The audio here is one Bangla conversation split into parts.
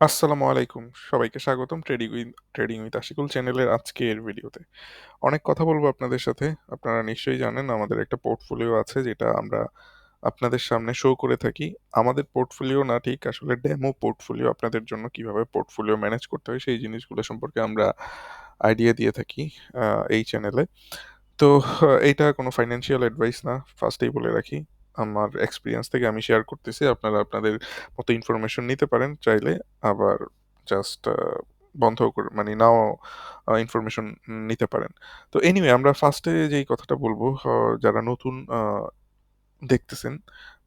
আসসালামু আলাইকুম। সবাইকে স্বাগতম trading with trading with Ashikul চ্যানেলের আজকের ভিডিওতে। অনেক কথা বলব আপনাদের সাথে। আপনারা নিশ্চয়ই জানেন, আমাদের একটা পোর্টফোলিও আছে যেটা আমরা আপনাদের সামনে শো করে থাকি। আমাদের পোর্টফোলিও না ঠিক, আসলে ডেমো পোর্টফোলিও আপনাদের জন্য কীভাবে পোর্টফোলিও ম্যানেজ করতে হয়, সেই জিনিসগুলো সম্পর্কে আমরা আইডিয়া দিয়ে থাকি এই চ্যানেলে। তো এইটা কোনো ফাইন্যান্সিয়াল অ্যাডভাইস না। ফার্স্টেই বলে রাখি। আমার এক্সপিরিয়েন্স থেকে আমি শেয়ার করতেছি। আপনারা আপনাদের মতো ইনফরমেশন নিতে পারেন চাইলে। আবার জাস্ট বন্ধ করে মানে নাও ইনফরমেশন নিতে পারেন। তো এনিওয়ে আমরা ফার্স্টে যেই কথাটা বলব যারা নতুন দেখতেছেন,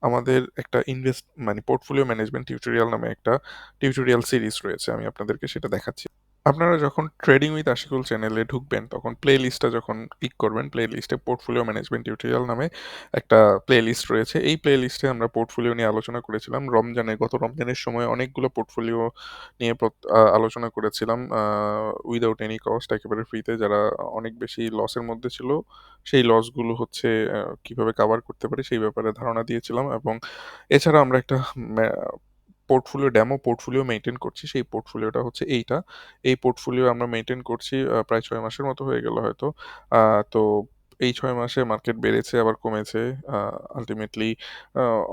আমাদের একটা ইনভেস্ট মানে পোর্টফোলিও ম্যানেজমেন্ট টিউটোরিয়াল নামে একটা টিউটোরিয়াল সিরিজ রয়েছে। আমি আপনাদেরকে সেটা দেখাচ্ছি। আপনারা যখন ট্রেডিং উইথ আশিকুল চ্যানেলে ঢুকবেন, তখন প্লে লিস্টটা যখন ক্লিক করবেন প্লে লিস্টে পোর্টফোলিও ম্যানেজমেন্ট টিউটোরিয়াল নামে একটা প্লে লিস্ট রয়েছে। এই প্লে লিস্টে আমরা পোর্টফোলিও নিয়ে আলোচনা করেছিলাম। রমজানে, গত রমজানের সময় অনেকগুলো পোর্টফোলিও নিয়ে আলোচনা করেছিলাম উইদাউট এনি কস্ট একেবারে ফ্রিতে যারা অনেক বেশি লসের মধ্যে ছিল, সেই লসগুলো হচ্ছে কীভাবে কাভার করতে পারে সেই ব্যাপারে ধারণা দিয়েছিলাম এবং এছাড়া আমরা একটা পোর্টফোলিও ডেমো পোর্টফোলিও মেনটেন করছি, সেই পোর্টফোলিওটা হচ্ছে এইটা। এই পোর্টফোলিও আমরা মেনটেন করছি প্রায় ছয় মাসের মতো হয়ে গেল হয়তো। তো এই ছয় মাসে মার্কেট বেড়েছে, আবার কমেছে আলটিমেটলি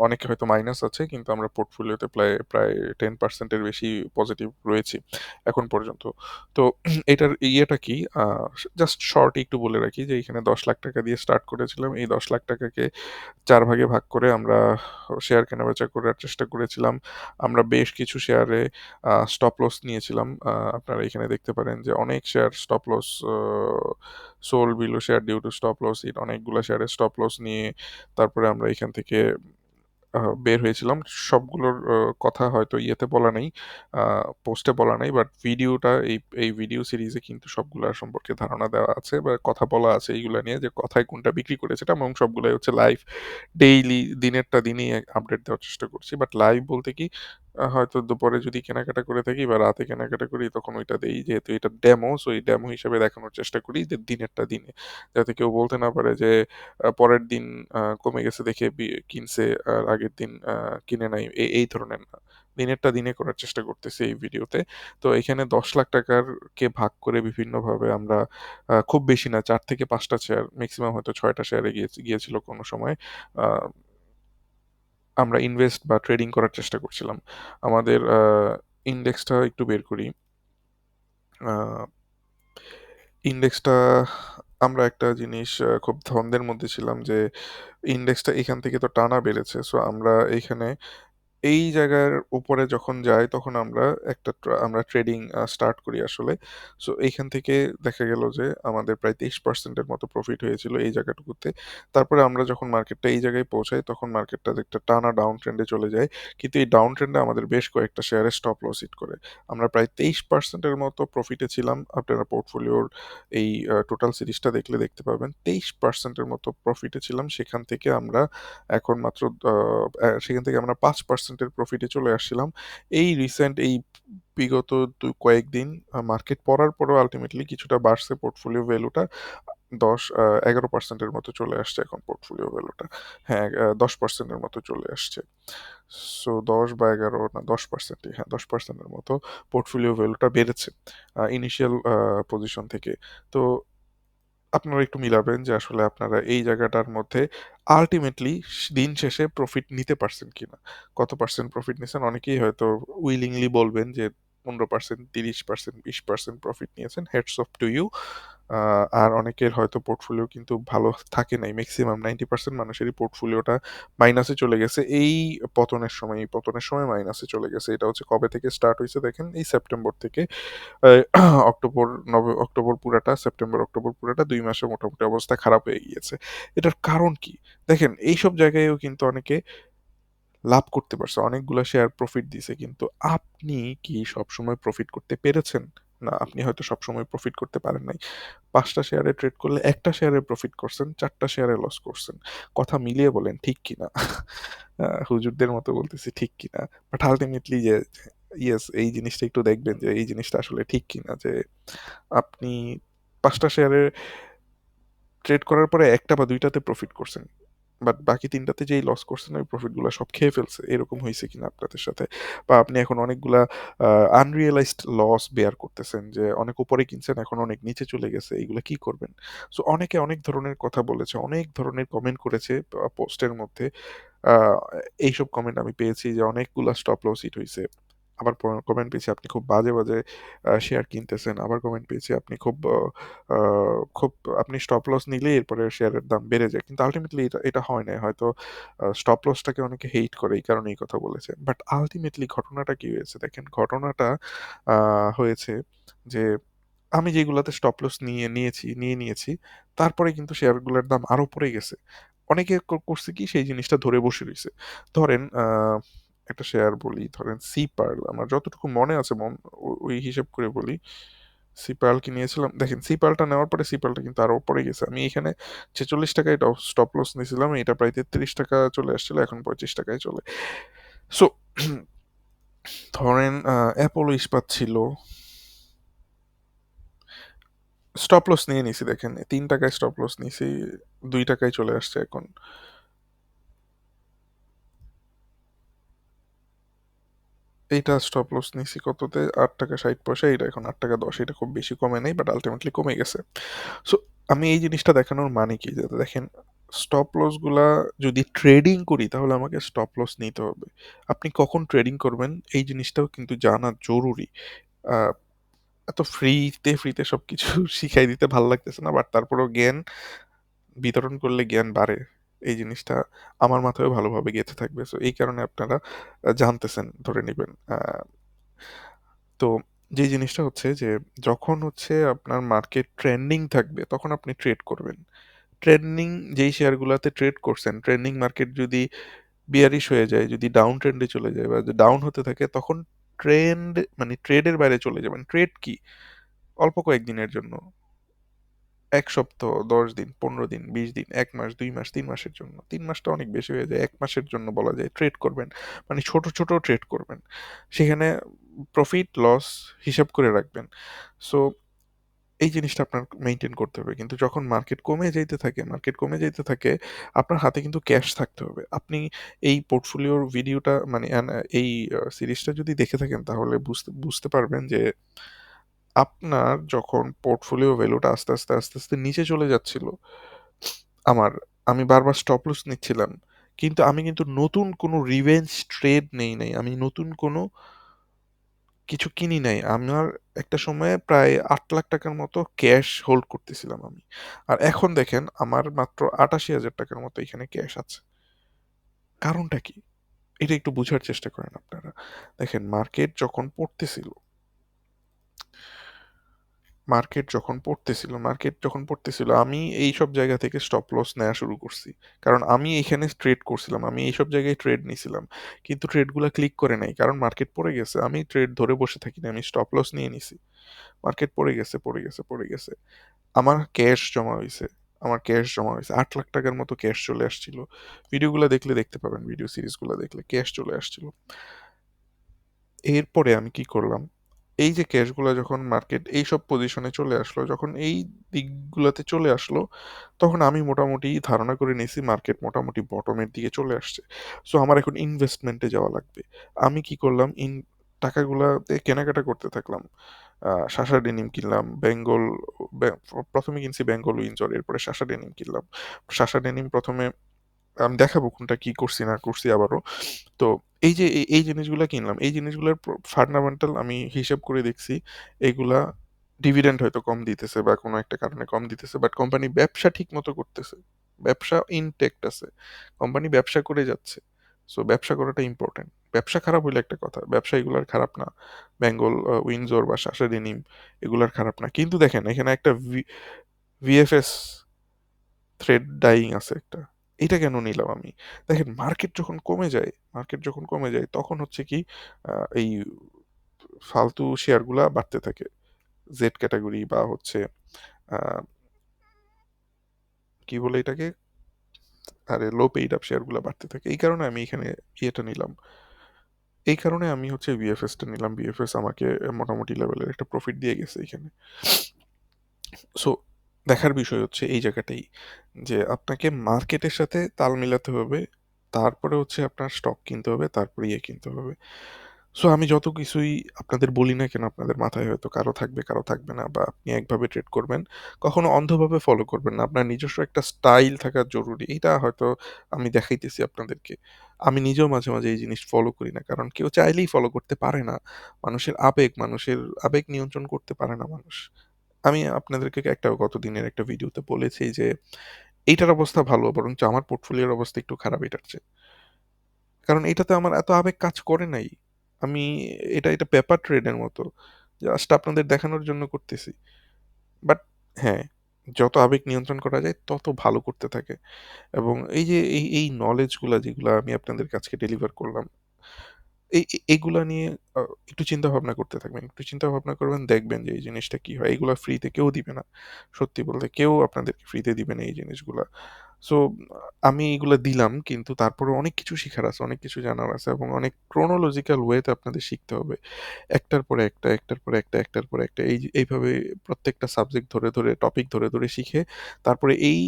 অনেকে হয়তো মাইনাস আছে, কিন্তু আমরা পোর্টফোলিওতে প্রায় প্রায় টেন পার্সেন্টের বেশি পজিটিভ রয়েছি এখন পর্যন্ত। তো এটার ইয়েটা কি? জাস্ট শর্ট একটু বলে রাখি যে, এখানে দশ লাখ টাকা দিয়ে স্টার্ট করেছিলাম। এই দশ লাখ টাকাকে চার ভাগে ভাগ করে আমরা শেয়ার কেনাবেচা করার চেষ্টা করেছিলাম। আমরা বেশ কিছু শেয়ারে স্টপ লস নিয়েছিলাম। আপনারা এখানে দেখতে পারেন যে, অনেক share stop loss sold below share due to stop loss hit অনেকগুলো শেয়ারে স্টপ লস নিয়ে তারপরে আমরা এখান থেকে বের হয়েছিলাম। সবগুলোর কথা হয়তো ইয়েতে বলা নেই পোস্টে বলা নেই বাট ভিডিওটা এই এই ভিডিও সিরিজে কিন্তু সবগুলোর সম্পর্কে ধারণা দেওয়া আছে বা কথা বলা আছে এইগুলা নিয়ে, যে কথায় কোনটা বিক্রি করেছে এবং সবগুলোই হচ্ছে লাইভ ডেইলি দিনেরটা দিনেই আপডেট দেওয়ার চেষ্টা করছি। বাট লাইভ বলতে কি হয়তো দুপুরে যদি কেনাকাটা করে থাকি বা রাতে কেনাকাটা করি, তখন ওইটা দেই। যেহেতু এটা ডেমো সো এই ডেমো হিসেবে দেখানোর চেষ্টা করি যে দিনেরটা দিনে। যাতে কেউ বলতে না পারে যে পরের দিন কমে গেছে দেখে কিনছে, আর আগের দিন কিনে নাই। এই ধরনের না। দিনেরটা দিনে করার চেষ্টা করতেছি এই ভিডিওতে। তো এখানে দশ লাখ টাকার কে ভাগ করে বিভিন্নভাবে আমরা খুব বেশি না, চার থেকে পাঁচটা শেয়ার ম্যাক্সিমাম হয়তো ছয়টা শেয়ারে গিয়েছিল কোনো সময়। আমরা ইনভেস্ট বা ট্রেডিং করার চেষ্টা করছিলাম। আমাদের ইন্ডেক্সটা একটু বের করি। ইন্ডেক্সটা আমরা একটা জিনিস খুব ধন্দের মধ্যে ছিলাম যে ইন্ডেক্সটা এখান থেকে তো টানা বেড়েছে। সো আমরা এইখানে এই জায়গার উপরে যখন যাই, তখন আমরা একটা আমরা ট্রেডিং স্টার্ট করি আসলে। সো এইখান থেকে দেখা গেল যে আমাদের প্রায় তেইশ পার্সেন্টের মতো প্রফিট হয়েছিল এই জায়গাটুকুতে। তারপরে আমরা যখন মার্কেটটা এই জায়গায় পৌঁছাই, তখন মার্কেটটা একটা টানা ডাউন ট্রেন্ডে চলে যায়। কিন্তু এই ডাউন ট্রেন্ডে আমাদের বেশ কয়েকটা শেয়ারে স্টপ লস হিট করে। আমরা প্রায় তেইশ পার্সেন্টের মতো প্রফিটে ছিলাম। আপনারা পোর্টফোলিওর এই টোটাল সিরিজটা দেখলে দেখতে পাবেন। তেইশ পার্সেন্টের মতো প্রফিটে ছিলাম। সেখান থেকে আমরা এখন মাত্র সেখান থেকে আমরা পাঁচ পার্সেন্টের প্রফিটে চলে আসছিলাম। এই রিসেন্ট এই বিগত দু, কয়েকদিন মার্কেট পড়ার পরেও আলটিমেটলি কিছুটা বাড়ছে পোর্টফোলিও ভ্যালুটা দশ এগারো পার্সেন্টের মতো চলে আসছে এখন পোর্টফোলিও ভ্যালুটা হ্যাঁ দশ পার্সেন্টের মতো চলে আসছে। সো দশ বা এগারো, না, দশ পার্সেন্টই হ্যাঁ দশ পার্সেন্টের মতো পোর্টফোলিও ভ্যালুটা বেড়েছে ইনিশিয়াল পজিশন থেকে। তো আপনারা একটু মিলাবেন যে আসলে আপনারা এই জায়গাটার মধ্যে আলটিমেটলি দিন শেষে প্রফিট নিতে পারছেন কিনা। কত পার্সেন্ট প্রফিট নিছেন? অনেকেই হয়তো উইলিংলি বলবেন যে পনেরো পার্সেন্ট তিরিশ পার্সেন্ট বিশ পার্সেন্ট প্রফিট নিয়েছেন হেডস অফ টু ইউ আর অনেকের হয়তো পোর্টফোলিও কিন্তু ভালো থাকে নাই ম্যাক্সিমাম নাইনটি পার্সেন্ট মানুষেরই পোর্টফোলিওটা মাইনাসে চলে গেছে। এই পতনের সময়, এই পতনের সময় মাইনাসে চলে গেছে। এটা হচ্ছে কবে থেকে স্টার্ট হয়েছে দেখেন? এই সেপ্টেম্বর থেকে অক্টোবর নভ অক্টোবর পুরাটা সেপ্টেম্বর অক্টোবর পুরাটা দুই মাসে মোটামুটি অবস্থা খারাপ হয়ে গিয়েছে। এটার কারণ কি? দেখেন, এইসব জায়গায়ও কিন্তু অনেকে লাভ করতে পারছে, অনেকগুলো শেয়ার প্রফিট দিছে, কিন্তু আপনি কি সবসময় প্রফিট করতে পেরেছেন? না, আপনি হয়তো সবসময় প্রফিট করতে পারেন নাই। পাঁচটা শেয়ারে ট্রেড করলে একটা শেয়ারে প্রফিট করছেন, চারটা শেয়ারে লস করছেন। কথা মিলিয়ে বলেন, ঠিক কিনা হুজুরদের মতো বলতেছি, ঠিক কিনা বাট আলটিমেটলি যে ইয়েস এই জিনিসটা একটু দেখবেন যে, এই জিনিসটা আসলে ঠিক কিনা যে, আপনি পাঁচটা শেয়ারে ট্রেড করার পরে একটা বা দুইটাতে প্রফিট করছেন। বাট বাকি তিনটাতে যেই লস করছেন, ওই প্রফিটগুলো সব খেয়ে ফেলছে। এরকম হয়েছে কিনা আপনাদের সাথে? বা আপনি এখন অনেকগুলা আনরিয়েলাইজড লস বেয়ার করতেছেন যে অনেক উপরে কিনছেন, এখন অনেক নিচে চলে গেছে, এইগুলো কি করবেন? সো অনেকে অনেক ধরনের কথা বলেছে, অনেক ধরনের কমেন্ট করেছে পোস্টের মধ্যে। এইসব কমেন্ট আমি পেয়েছি যে অনেকগুলা স্টপ লস হিট হয়েছে আবার কমেন্ট পেয়েছি, আপনি খুব বাজে বাজে শেয়ার কিনতেছেন। আবার কমেন্ট পেয়েছি, আপনি খুব খুব, আপনি স্টপ লস নিলে এরপরে শেয়ারের দাম বেড়ে যায়। কিন্তু আলটিমেটলি এটা এটা হয় না হয়তো স্টপ লসটাকে অনেকে হেট করে, এই কারণে এই কথা বলেছে। বাট আলটিমেটলি ঘটনাটা কি হয়েছে? দেখেন, ঘটনাটা হয়েছে যে, আমি যেগুলাতে স্টপ লস নিয়ে, নিয়েছি নিয়ে নিয়েছি, তারপরে কিন্তু শেয়ারগুলোর দাম আরও পড়ে গেছে। অনেকে করছে কি, সেই জিনিসটা ধরে বসে রয়েছে ধরেন একটা শেয়ার বলি, ধরেন সি পার্ল আমার যতটুকু মনে আছে মন ওই হিসেব করে বলি সি পার্লকে নিয়েছিলাম দেখেন সি পার্লটা নেওয়ার পরে সি পার্লটা কিন্তু আরও পড়ে গেছে। আমি এখানে ছেচল্লিশ টাকায় স্টপ লস নিয়েছিলাম, এটা প্রায় তেত্রিশ টাকা চলে আসছিল, এখন পঁয়ত্রিশ টাকায় চলে। সো ধরেন অ্যাপোলো ইস্পাত ছিল স্টপ লস নিয়ে নিছি, দেখেন, তিন টাকায় স্টপ লস নিছি দুই টাকায় চলে আসছে এখন। এইটা স্টপ লস নিছি কততে? আট টাকা ষাট পয়সা এটা এখন আট টাকা দশ এটা খুব বেশি কমে নেই বাট আলটিমেটলি কমে গেছে। সো আমি এই জিনিসটা দেখানোর মানে কি? যে দেখেন স্টপ লসগুলা যদি ট্রেডিং করি, তাহলে আমাকে স্টপ লস নিতে হবে। আপনি কখন ট্রেডিং করবেন? এই জিনিসটাও কিন্তু জানা জরুরি। এত ফ্রিতে ফ্রিতে সবকিছু শিখাই দিতে ভালো লাগতেছে না বাট তারপরেও জ্ঞান, বিতরণ করলে জ্ঞান বাড়ে। এই জিনিসটা আমার মাথায় ভালোভাবে গেঁথে থাকবে। সো এই কারণে আপনারা জানতেছেন, ধরে নেবেন। তো যে জিনিসটা হচ্ছে যে, যখন হচ্ছে আপনার মার্কেট ট্রেন্ডিং থাকবে, তখন আপনি ট্রেড করবেন। ট্রেন্ডিং যেই শেয়ারগুলোতে ট্রেড করছেন ট্রেন্ডিং মার্কেট যদি বিয়ারিশ হয়ে যায়, যদি ডাউন ট্রেন্ডে চলে যায় বা ডাউন হতে থাকে, তখন ট্রেন্ড মানে ট্রেডের বাইরে চলে যাবেন। ট্রেড কি? অল্প কয়েকদিনের জন্য। এক সপ্তাহ, দশ দিন, পনেরো দিন, বিশ দিন, এক মাস, দুই মাস, তিন মাসের জন্য। তিন মাসটা অনেক বেশি হয়ে যায়। এক মাসের জন্য বলা যায় ট্রেড করবেন। মানে ছোট ছোট ট্রেড করবেন। সেখানে প্রফিট লস হিসাব করে রাখবেন। সো এই জিনিসটা আপনার মেনটেন করতে হবে। কিন্তু যখন মার্কেট কমে যাইতে থাকে মার্কেট কমে যাইতে থাকে, আপনার হাতে কিন্তু ক্যাশ থাকতে হবে। আপনি এই পোর্টফোলিওর ভিডিওটা মানে এই সিরিজটা যদি দেখে থাকেন, তাহলে বুঝতে বুঝতে পারবেন যে আপনার যখন পোর্টফোলিও ভ্যালুটা আস্তে আস্তে আস্তে আস্তে নিচে চলে যাচ্ছিল, আমার, আমি বারবার স্টপ লস নিচ্ছিলাম। কিন্তু আমি কিন্তু নতুন কোনো রিভেঞ্জ ট্রেড নেই নাই, আমি নতুন কোনো কিছু কিনি নাই। আমার একটা সময়ে প্রায় আট লাখ টাকার মতো ক্যাশ হোল্ড করতেছিলাম আমি। আর এখন দেখেন, আমার মাত্র আটাশি হাজার টাকার মতো এখানে ক্যাশ আছে। কারণটা কি? এটা একটু বোঝার চেষ্টা করেন আপনারা। দেখেন মার্কেট যখন পড়তেছিল মার্কেট যখন পড়তেছিল মার্কেট যখন পড়তেছিল, আমি এই সব জায়গা থেকে স্টপ লস নেওয়া শুরু করছি। কারণ আমি এখানে ট্রেড করছিলাম, আমি এই সব জায়গায় ট্রেড নিছিলাম। কিন্তু ট্রেডগুলো ক্লিক করে নাই, কারণ মার্কেট পড়ে গেছে। আমি ট্রেড ধরে বসে থাকি না আমি স্টপ লস নিয়ে নিছি। মার্কেট পড়ে গেছে পড়ে গেছে পড়ে গেছে। আমার ক্যাশ জমা হয়েছে আমার ক্যাশ জমা হয়েছে আট লাখ টাকার মতো ক্যাশ চলে আসছিল। ভিডিওগুলো দেখলে দেখতে পাবেন ভিডিও সিরিজগুলো দেখলে ক্যাশ চলে আসছিল। এরপরে আমি কি করলাম? এই যে ক্যাশগুলো যখন মার্কেট এইসব পজিশনে চলে আসলো, যখন এই দিকগুলোতে চলে আসলো, তখন আমি মোটামুটি ধারণা করে নিয়েছি মার্কেট মোটামুটি বটমের দিকে চলে আসছে। সো আমার এখন ইনভেস্টমেন্টে যাওয়া লাগবে। আমি কি করলাম? ইন টাকাগুলাতে কেনাকাটা করতে থাকলাম। শাসা ডেনিম কিনলাম বেঙ্গল প্রথমে কিনছি বেঙ্গল উইন্ডসর এরপরে শাসা ডেনিম কিনলাম। শাসা ডেনিম প্রথমে, আমি দেখাবো কোনটা কি করছি না করছি আবারও। তো এই যে, এই এই জিনিসগুলা কিনলাম, এই জিনিসগুলোর ফান্ডামেন্টাল আমি হিসাব করে দেখছি, এগুলা ডিভিডেন্ড হয়তো কম দিতেছে বা কোনো একটা কারণে কম দিতেছে বাট কোম্পানি ব্যবসা ঠিক মতো করতেছে, ব্যবসা ইনটেক্ট আছে কোম্পানি ব্যবসা করে যাচ্ছে সো ব্যবসা করাটা ইম্পর্টেন্ট ব্যবসা খারাপ হইলে একটা কথা, ব্যবসা এগুলার খারাপ না, বেঙ্গল উইন্ডসর বা শাসা ডেনিম এগুলার খারাপ না, কিন্তু দেখেন এখানে একটা ভিএফএস থ্রেড ডাইং আছে একটা এটা কেন নিলাম আমি? দেখেন মার্কেট যখন কমে যায় মার্কেট যখন কমে যায়, তখন হচ্ছে কি এই ফালতু শেয়ারগুলা বাড়তে থাকে। জেড ক্যাটাগরি বা হচ্ছে কি বলে এটাকে? আরে লো পেইড আপ শেয়ারগুলা বাড়তে থাকে। এই কারণে আমি এখানে ইয়েটা নিলাম। এই কারণে আমি হচ্ছে বিএফএসটা নিলাম। বিএফএস আমাকে মোটামুটি লেভেলের একটা প্রফিট দিয়ে গেছে এখানে। সো দেখার বিষয় হচ্ছে এই জায়গাটাই, যে আপনাকে মার্কেটের সাথে তাল মিলাতে হবে, তারপরে হচ্ছে আপনার স্টক কিনতে হবে, তারপরে ইয়ে কিনতে হবে। সো আমি যত কিছুই আপনাদের বলি না কেন, আপনাদের মাথায় হয়তো কারও থাকবে কারও থাকবে না, বা আপনি একভাবে ট্রেড করবেন, কখনো অন্ধভাবে ফলো করবেন না। আপনার নিজস্ব একটা স্টাইল থাকা জরুরি এটা হয়তো আমি দেখাইতেছি আপনাদেরকে। আমি নিজেও মাঝে মাঝে এই জিনিস ফলো করি না, কারণ কেউ চাইলেই ফলো করতে পারে না। মানুষের আবেগ মানুষের আবেগ নিয়ন্ত্রণ করতে পারে না মানুষ। আমি আপনাদেরকে একটা গত দিনের একটা ভিডিওতে বলেছি যে, এইটার অবস্থা ভালো, বরঞ্চ আমার পোর্টফোলিওর অবস্থা একটু খারাপ এটার চেয়ে কারণ এটাতে আমার এত আবেগ কাজ করে নাই। আমি এটা এটা পেপার ট্রেডের মতো। জাস্ট আপনাদের দেখানোর জন্য করতেছি। বাট হ্যাঁ যত আবেগ নিয়ন্ত্রণ করা যায়, তত ভালো করতে থাকে। এবং এই যে, এই এই নলেজগুলা যেগুলো আমি আপনাদের কাছে ডেলিভার করলাম এই এ এগুলা নিয়ে একটু চিন্তা ভাবনা করতে থাকবেন। একটু চিন্তা ভাবনা করবেন দেখবেন যে এই জিনিসটা কি হয়। এগুলা ফ্রিতে কেউ দিবে না। সত্যি বলতে কেউ আপনাদেরকে ফ্রিতে দিবে না এই জিনিসগুলা। সো আমি এগুলা দিলাম কিন্তু তারপরেও অনেক কিছু শেখার আছে, অনেক কিছু জানার আছে এবং অনেক ক্রোনোলজিক্যাল ওয়েতে আপনাদের শিখতে হবে। একটার পরে একটা, একটার পরে একটা, একটার পরে একটা এই এইভাবে প্রত্যেকটা সাবজেক্ট ধরে, ধরে টপিক ধরে, ধরে শিখে তারপরে এই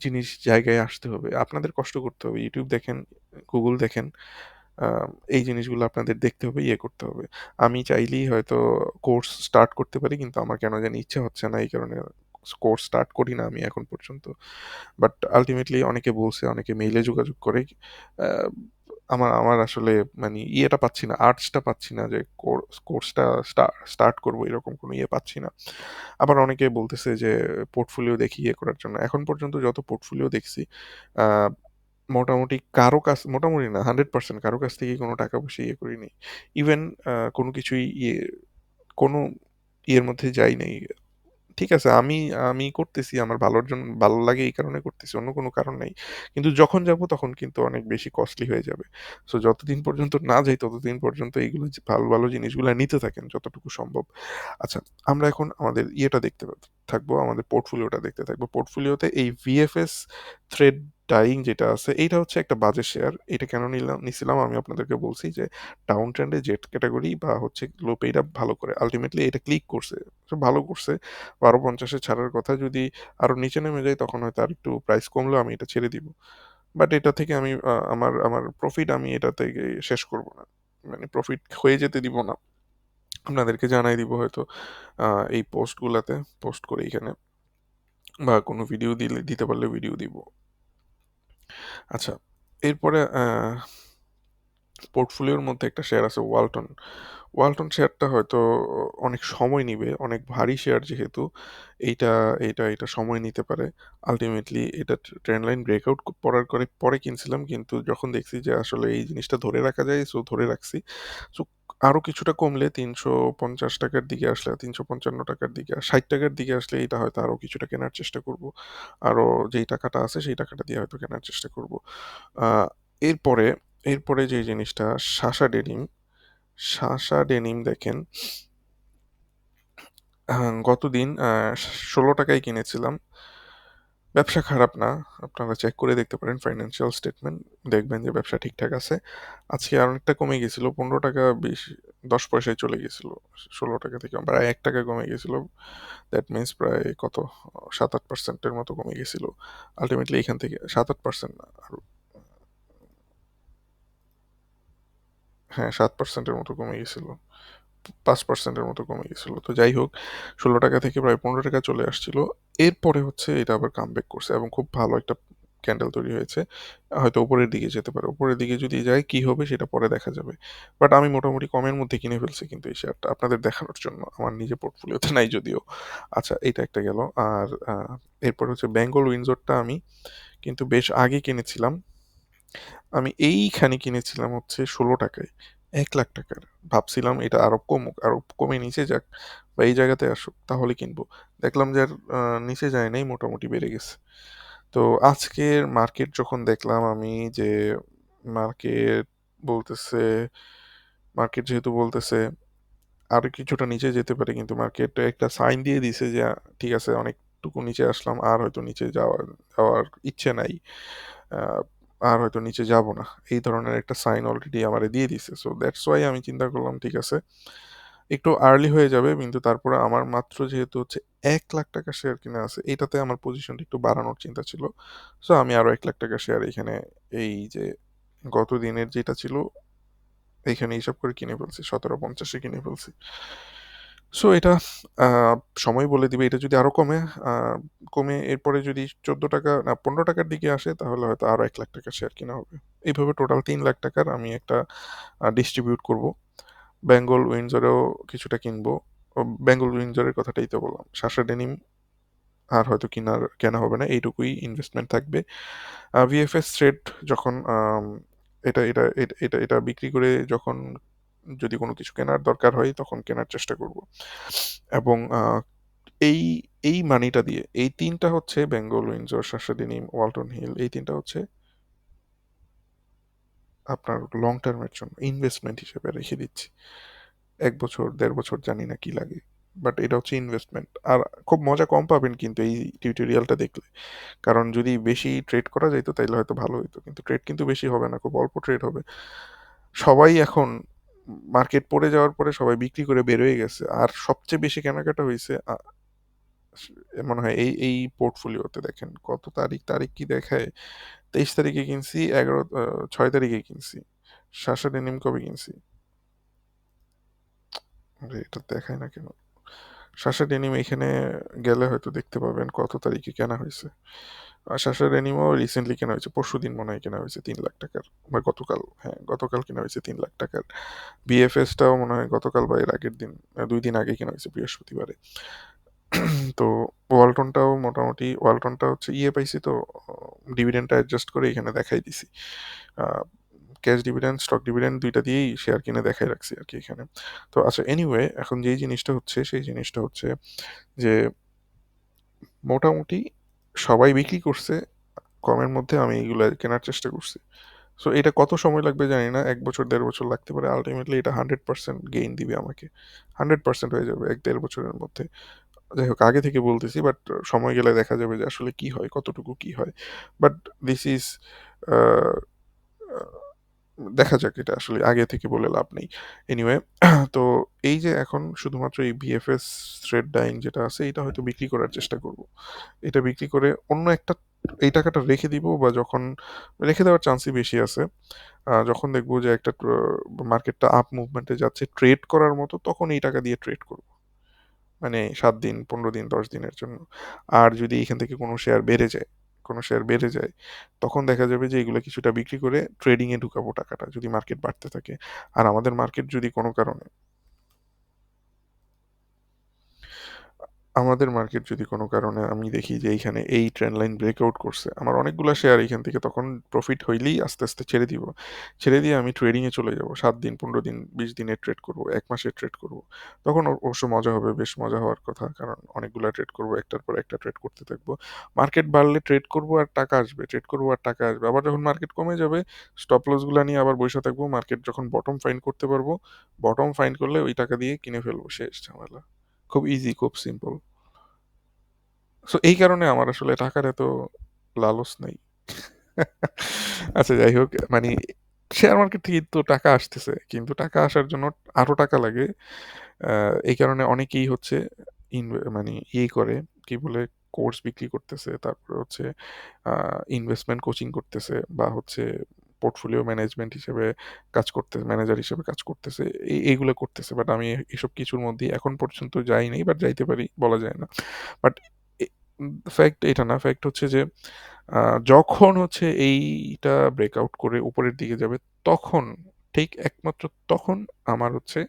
জিনিস জায়গায় আসতে হবে। আপনাদের কষ্ট করতে হবে। ইউটিউব দেখেন, গুগল দেখেন। এই জিনিসগুলো আপনাদের দেখতে হবে, ইয়ে করতে হবে। আমি চাইলেই হয়তো কোর্স স্টার্ট করতে পারি কিন্তু আমার কেন জানি ইচ্ছা হচ্ছে না। এই কারণে কোর্স স্টার্ট করি না আমি এখন পর্যন্ত। বাট আল্টিমেটলি অনেকে বলছে, অনেকে মেইলে যোগাযোগ করে। আমার আমার আসলে মানে ইয়েটা পাচ্ছি না, আর্জটা পাচ্ছি না যে কোর্স কোর্সটা স্টা স্টার্ট করব এরকম কোনো ইয়ে পাচ্ছি না। আবার অনেকে বলতেছে যে পোর্টফোলিও দেখি ইয়ে করার জন্য। এখন পর্যন্ত যত পোর্টফোলিও দেখছি মোটামুটি কারও কাছ মোটামুটি না 100% কারও কাছ থেকেই কোনো টাকা পয়সা ইয়ে করিনি ইভেন কোনো কিছুই ইয়ে কোনো ইয়ের মধ্যে যাই নাই। ঠিক আছে আমি আমি করতেছি আমার ভালোর জন্য ভালো লাগে এই কারণে করতেছি। অন্য কোনো কারণ নাই। কিন্তু যখন যাব তখন কিন্তু অনেক বেশি কস্টলি হয়ে যাবে। সো যতদিন পর্যন্ত না যাই ততদিন পর্যন্ত এইগুলো ভালো, ভালো জিনিসগুলো নিতে থাকেন যতটুকু সম্ভব। আচ্ছা আমরা এখন আমাদের ইয়েটা দেখতে থাকব, আমাদের পোর্টফোলিওটা দেখতে থাকব। পোর্টফোলিওতে এই VFS থ্রেড ডাইং যেটা আছে, এইটা হচ্ছে একটা বাজে শেয়ার। এটা কেন নিলাম, নিছিলাম আমি আপনাদেরকে বলছি যে ডাউন ট্রেন্ডে জেট ক্যাটাগরি বা হচ্ছে লো আপ ভালো করে। আলটিমেটলি এটা ক্লিক করছে। ভালো করছে। ১২.৫০ এ ছাড়ার কথা যদি আরও নিচে নেমে যায়, তখন হয়তো আর একটু প্রাইস কমলেও আমি এটা ছেড়ে দিব। বাট এটা থেকে আমি আমার আমার প্রফিট আমি এটা থেকে শেষ করব না। মানে প্রফিট হয়ে যেতে দিব না। আপনাদেরকে জানাই দিব হয়তো এই পোস্টগুলাতে পোস্ট করে এখানে বা কোনো ভিডিও দিলে, দিতে পারলে ভিডিও দিব। আচ্ছা এরপরে পোর্টফোলিওর মধ্যে একটা শেয়ার আছে ওয়ালটন। ওয়ালটন শেয়ারটা হয়তো অনেক সময় নিবে। অনেক ভারী শেয়ার যেহেতু এইটা এইটা এটা সময় নিতে পারে। আলটিমেটলি এটা ট্রে ট্রেন্ড লাইন ব্রেকআউট পড়ার করে পরে কিনছিলাম কিন্তু যখন দেখছি যে আসলে এই জিনিসটা ধরে রাখা যায় সো ধরে রাখছি। সো আরও কিছুটা কমলে তিনশো পঞ্চাশ টাকার দিকে আসলে তিনশো পঞ্চান্ন টাকার দিকে ষাট টাকার দিকে আসলে এটা হয়তো আরও কিছুটা কেনার চেষ্টা করব। আরও যেই টাকাটা আছে সেই টাকাটা দিয়ে হয়তো কেনার চেষ্টা করব। এরপরে, এরপরে যে জিনিসটা সাশা ডেনিম, সাশা ডেনিম দেখেন গতদিন আ ৳১৬ য় কিনেছিলাম। ব্যবসা খারাপ না। আপনারা চেক করে দেখতে পারেন ফাইন্যান্সিয়াল স্টেটমেন্ট। দেখবেন যে ব্যবসা ঠিকঠাক আছে। আজকে আর অনেকটা কমে গেছিল। ৳১৫ বেশ ১০ পয়সায় চলে গেছিল। ৳১৬ থেকে প্রায় ৳১ কমে গেছিল। দ্যাট মিনস প্রায় কত ৭-৮% এর মতো কমে গেছিল। আল্টিমেটলি এখান থেকে ৭-৮% না, আরও হ্যাঁ, সাত পার্সেন্টের মতো কমে গেছিল। পাঁচ পার্সেন্টের মতো কমে গেছিল। তো যাই হোক ৳১৬ থেকে প্রায় ৳১৫ চলে আসছিল। এরপরে হচ্ছে এটা আবার কামব্যাক করছে এবং খুব ভালো একটা ক্যান্ডেল তৈরি হয়েছে। হয়তো উপরের দিকে যেতে পারে। উপরের দিকে যদি যায় কি হবে সেটা পরে দেখা যাবে। বাট আমি মোটামুটি কমের মধ্যে কিনে ফেলছি কিন্তু এই শেয়ারটা আপনাদের দেখানোর জন্য। আমার নিজের পোর্টফোলিওতে নাই যদিও। আচ্ছা এইটা একটা গেল। আর এরপর হচ্ছে বেঙ্গল উইন্ডসরটা আমি কিন্তু বেশ আগে কিনেছিলাম। আমি এইখানে কিনেছিলাম হচ্ছে ষোলো টাকায় এক লাখ টাকার ভাবছিলাম এটা আরও কমুক, আরও কমে নিচে যাক বা এই জায়গাতে আসুক তাহলে কিনবো। দেখলাম যে আর নিচে যায় নাই মোটামুটি বেড়ে গেছে। তো আজকের মার্কেট যখন দেখলাম আমি যে মার্কেট বলতেছে মার্কেট যেহেতু বলতেছে আরও কিছুটা নিচে যেতে পারে কিন্তু মার্কেট একটা সাইন দিয়ে দিছে যে ঠিক আছে অনেকটুকু নিচে আসলাম আর হয়তো নিচে যাওয়ার যাওয়ার ইচ্ছে নাই। আর হয়তো নিচে যাব না। এই ধরনের একটা সাইন অলরেডি আমারে দিয়ে দিছে। সো দ্যাটস ওয়াই আমি চিন্তা করলাম, ঠিক আছে। একটু আর্লি হয়ে যাবে, কিন্তু তারপরে আমার মাত্র যেহেতু হচ্ছে এক লাখ টাকা শেয়ার কিনা আছে, এটাতে আমার পজিশনটা একটু বাড়ানোর চিন্তা ছিল সো আমি আরও এক লাখ টাকা শেয়ার এখানে এই যে গত দিনের যেটা ছিল এইখানে হিসাব করে কিনে ফেলছি, সতেরো পঞ্চাশে কিনে ফেলছি সো এটা সময় বলে দিবে। এটা যদি আরও কমে কমে এরপরে যদি চোদ্দ টাকা, না, পনেরো টাকার দিকে আসে, তাহলে হয়তো আরও এক লাখ টাকা শেয়ার কিনা হবে। এইভাবে টোটাল তিন লাখ টাকার আমি একটা ডিস্ট্রিবিউট করব। বেঙ্গল উইন্ডজরেও কিছুটা কিনবো। বেঙ্গল উইন্ডজরের কথাটাই তো বললাম। শাসা ডেনিম আর হয়তো কেনার, কেনা হবে না। এইটুকুই ইনভেস্টমেন্ট থাকবে। ভিএফএস থ্রেড যখন এটা এটা এটা এটা বিক্রি করে যখন যদি কোনো কিছু কেনার দরকার হয়, তখন কেনার চেষ্টা করব। এবং এই এই মানিটা দিয়ে, এই তিনটা হচ্ছে বেঙ্গল উইন্ডসর শাসাডিনিম ওয়ালটন হিল এই তিনটা হচ্ছে আপনার লং টার্মের জন্য ইনভেস্টমেন্ট হিসেবে রেখে দিচ্ছি। এক বছর, দেড় বছর জানি না কি লাগে বাট এটা হচ্ছে ইনভেস্টমেন্ট আর খুব মজা কম পাবেন কিন্তু এই টিউটোরিয়ালটা দেখলে। কারণ যদি বেশি ট্রেড করা যেত তাইলে হয়তো ভালো হতো কিন্তু ট্রেড কিন্তু বেশি হবে না, খুব অল্প ট্রেড হবে। সবাই এখন মার্কেট পড়ে যাওয়ার পরে সবাই বিক্রি করে বের হয়ে গেছে। আর সবচেয়ে বেশি কেনাকাটা হয়েছে মনে হয় এই এই পোর্টফোলিওতে দেখেন, কত তারিখ তারিখ কি দেখায়? তেইশ তারিখে কিনছি, এগারো ছয় তারিখে কিনছি শাসা ডেনিম কবে কিনছি? এটা দেখায় না কেন? শাসা ডেনিম এখানে গেলে হয়তো দেখতে পাবেন কত তারিখে কেনা হয়েছে। আর শাসা ডেনিমও রিসেন্টলি কেনা হয়েছে পরশু দিন মনে হয় কেনা হয়েছে তিন লাখ টাকার, বা গতকাল হ্যাঁ গতকাল কেনা হয়েছে তিন লাখ টাকার। বিএফএসটাও মনে হয় গতকাল বা এর আগের দিন দুই দিন আগে কেনা হয়েছে বৃহস্পতিবারে। তো ওয়ালটনটাও মোটামুটি, ওয়ালটনটা হচ্ছে ইয়ে পাইছি তো ডিভিডেন্ডটা অ্যাডজাস্ট করে এখানে দেখাই দিছি। ক্যাশ ডিভিডেন্ড স্টক ডিভিডেন্ড দুইটা দিয়েই শেয়ার কিনে দেখাই রাখছি আর কি এখানে। তো আচ্ছা এনিওয়ে এখন যেই জিনিসটা হচ্ছে, সেই জিনিসটা হচ্ছে যে, মোটামুটি সবাই বিক্রি করছে, কমের মধ্যে আমি এইগুলো কেনার চেষ্টা করছি। সো এটা কত সময় লাগবে জানি না, এক বছর, দেড় বছর লাগতে পারে। আলটিমেটলি এটা হান্ড্রেড পার্সেন্ট গেইন দিবে আমাকে। হান্ড্রেড পার্সেন্ট হয়ে যাবে এক, দেড় বছরের মধ্যে। যাই হোক, আগে থেকে বলতেছি বাট সময় গেলে দেখা যাবে যে আসলে কি হয়, কতটুকু কি হয়। বাট দিস ইজ দেখা যাক এটা আসলে আগে থেকে বলে লাভ নেই। এনিওয়ে তো এই যে এখন শুধুমাত্র এই বিএফএস থ্রেড ডাইং যেটা আছে, এটা হয়তো বিক্রি করার চেষ্টা করব। এটা বিক্রি করে অন্য একটা এই টাকাটা রেখে দিব বা যখন রেখে দেওয়ার চান্সই বেশি আছে যখন দেখব যে একটা মার্কেটটা আপ মুভমেন্টে যাচ্ছে ট্রেড করার মতো, তখন এই টাকা দিয়ে ট্রেড করব। মানে সাত দিন, পনেরো দিন, দশ দিনের জন্য। আর যদি এখান থেকে কোনো শেয়ার বেড়ে যায় কোনো শেয়ার বেড়ে যায়, তখন দেখা যাবে যে এগুলো কিছুটা বিক্রি করে ট্রেডিংয়ে ঢুকাবো টাকাটা যদি মার্কেট বাড়তে থাকে। আর আমাদের মার্কেট যদি কোনো কারণে আমাদের মার্কেট যদি কোনো কারণে আমি দেখি যে এইখানে এই ট্রেন্ড লাইন ব্রেকআউট করছে, আমার অনেকগুলো শেয়ার এইখান থেকে তখন প্রফিট হইলেই আস্তে আস্তে ছেড়ে দিব। ছেড়ে দিয়ে আমি ট্রেডিংয়ে চলে যাব। সাত দিন, পনেরো দিন, বিশ দিনের ট্রেড করব, এক মাসের ট্রেড করব। তখন অবশ্য মজা হবে, বেশ মজা হওয়ার কথা, কারণ অনেকগুলো ট্রেড করব, একটার পর একটা ট্রেড করতে থাকব। মার্কেট বাড়লে ট্রেড করব আর টাকা আসবে ট্রেড করব আর টাকা আসবে। আবার যখন মার্কেট কমে যাবে স্টপ লসগুলো নিয়ে আবার বসে থাকব। মার্কেট যখন বটম ফাইন করতে পারব বটম ফাইন করলে ওই টাকা দিয়ে কিনে ফেলব। শেষ ঝামেলা। খুব ইজি খুব সিম্পল সো এই কারণে আমার আসলে টাকার এত লালস নাই। আচ্ছা যাই হোক মানে শেয়ার মার্কেট থেকে তো টাকা আসতেছে, কিন্তু টাকা আসার জন্য আরও টাকা লাগে। এই কারণে অনেকেই হচ্ছে মানে ইয়ে করে, কি বলে কোর্স বিক্রি করতেছে, তারপরে হচ্ছে ইনভেস্টমেন্ট কোচিং করতেছে, বা হচ্ছে পোর্টফোলিও ম্যানেজমেন্ট হিসেবে কাজ করতে ম্যানেজার হিসেবে কাজ করতেছে, এই, এইগুলো করতেছে বাট আমি এসব কিছুর মধ্যে এখন পর্যন্ত যাই নাই বাট যাইতে পারি, বলা যায় না। বাট ফ্যাক্ট এটা না ফ্যাক্ট হচ্ছে যে যখন হচ্ছে এইটা ব্রেকআউট করে উপরের দিকে যাবে, তখন, ঠিক একমাত্র তখন আমার হচ্ছে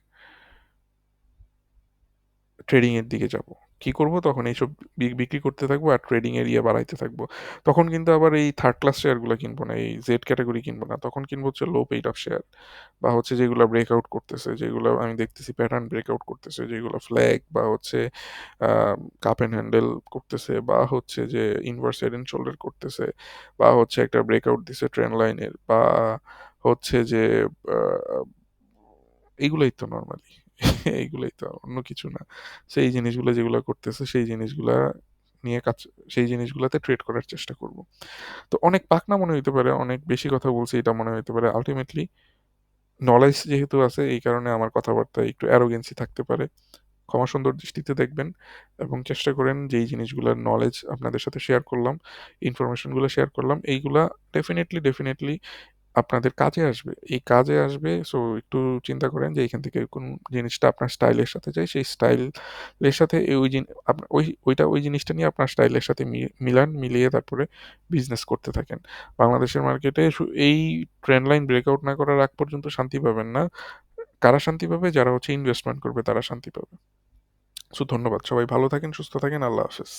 ট্রেডিং এর দিকে যাব। কি করব? তখন এইসব বিক্রি করতে থাকব আর ট্রেডিং এর ইয়ে বাড়াইতে থাকব। তখন কিন্তু আবার এই থার্ড ক্লাস শেয়ারগুলো কিনবো না, এই জেড ক্যাটাগরি কিনবো না। তখন কিনবো হচ্ছে লো পেইড অফ শেয়ার বা হচ্ছে যেগুলো ব্রেকআউট করতেছে, যেগুলো আমি দেখতেছি প্যাটার্ন ব্রেকআউট করতেছে, যেগুলো ফ্ল্যাগ বা হচ্ছে কাপ অ্যান্ড হ্যান্ডেল করতেছে বা হচ্ছে যে ইনভার্স হেড এন্ড শোল্ডার করতেছে বা হচ্ছে একটা ব্রেকআউট দিছে ট্রেন লাইনের বা হচ্ছে যে এইগুলোই তো নর্মালি এইগুলোই তো অন্য কিছু না। সেই জিনিসগুলো যেগুলো করতেছে, সেই জিনিসগুলা নিয়ে কাজ, সেই জিনিসগুলোতে ট্রেড করার চেষ্টা করব। তো অনেক পাকনা মনে হইতে পারে, অনেক বেশি কথা বলছি, এটা মনে হইতে পারে। আলটিমেটলি নলেজ যেহেতু আছে, এই কারণে আমার কথাবার্তায় একটু অ্যারোগেন্সি থাকতে পারে। ক্ষমা সুন্দর দৃষ্টিতে দেখবেন এবং চেষ্টা করেন যেই জিনিসগুলোর নলেজ আপনাদের সাথে শেয়ার করলাম ইনফরমেশনগুলো শেয়ার করলাম, এইগুলা ডেফিনেটলি ডেফিনেটলি আপনাদের কাজে আসবে। এই কাজে আসবে সো একটু চিন্তা করেন যে এখান থেকে কোন জিনিসটা আপনার স্টাইলের সাথে যায়, সেই স্টাইলের সাথে ওই ওই ওইটা ওই জিনিসটা নিয়ে আপনার স্টাইলের সাথে মিলান, মিলিয়ে তারপরে বিজনেস করতে থাকেন। বাংলাদেশের মার্কেটে এই ট্রেন্ড লাইন ব্রেকআউট না করার আগ পর্যন্ত শান্তি পাবেন না। কারা শান্তি পাবে? যারা হচ্ছে ইনভেস্টমেন্ট করবে, তারা শান্তি পাবে। সো ধন্যবাদ, সবাই ভালো থাকেন, সুস্থ থাকেন, আল্লাহ হাফেজ।